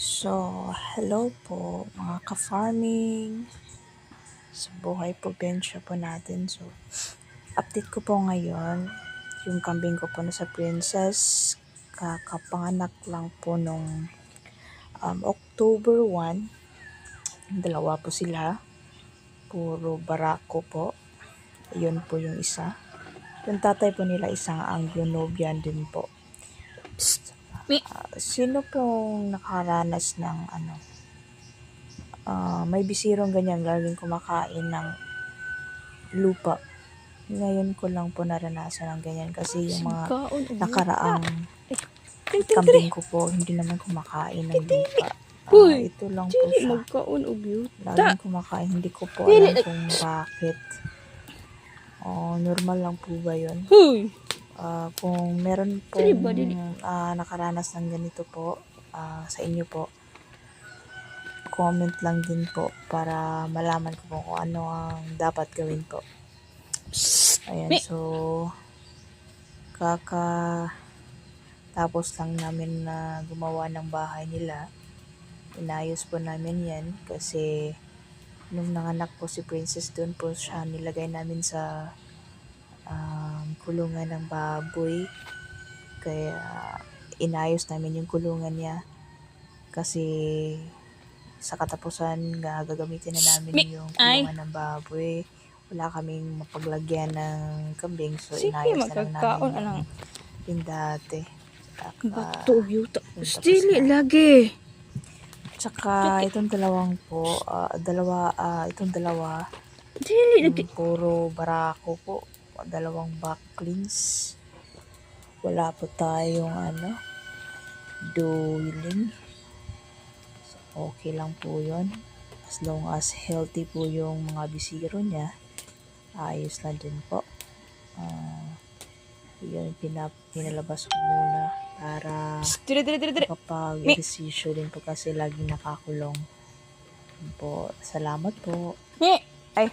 So, hello po mga ka-farming sa buhay probinsya po natin. So, update ko po ngayon yung kambing ko po na sa Princess. Kakapanganak lang po nung um, October 1. Dalawa po sila. Puro barako po. Yun po yung isa. Yung tatay po nila isang Anglo-Nubian din po. Psst. Ah, sino pong nakaranas ng ano? Ah, may bisirong ganyan laging kumakain ng lupa. Ngayon ko lang po naranasan ng ganyan kasi yung mga nakaraang kambing ko po hindi naman kumakain ng lupa. Uy, ito lang po siya. magkaon og laging kumakain hindi ko po alam kung bakit. Oh normal lang po ba yun? Huy. Ah, kung meron po Dili ba, dili? nakaranas ng ganito po ah, sa inyo po, comment lang din po para malaman ko po kung ano ang dapat gawin po. Ayan, so kaka tapos lang namin na gumawa ng bahay nila. Inayos po namin yan kasi nung nanganak po si Princess doon po siya nilagay namin sa um, kulungan ng baboy. Kaya inayos namin yung kulungan niya kasi sa katapusan ga- gagamitin na namin Mi- yung ay. kulungan ng baboy. Wala kaming mapaglagyan ng kambing so Sige, inayos na lang namin alang. yung, yung dati. Bato yuta. Na. lagi. tsaka itong dalawang po, ah, dalawa, ah, itong dalawa, Dili lagi. puro barako po. Dalawang backlings. Wala po tayong ano, dueling. So, okay lang po yun. As long as healthy po yung mga bisiro niya, ayos na din po. Ah, yun, pinap, pinalabas ko muna para dili dili. kapag Mi- exercise din po kasi laging nakakulong. Po, salamat po. Ni. Ay.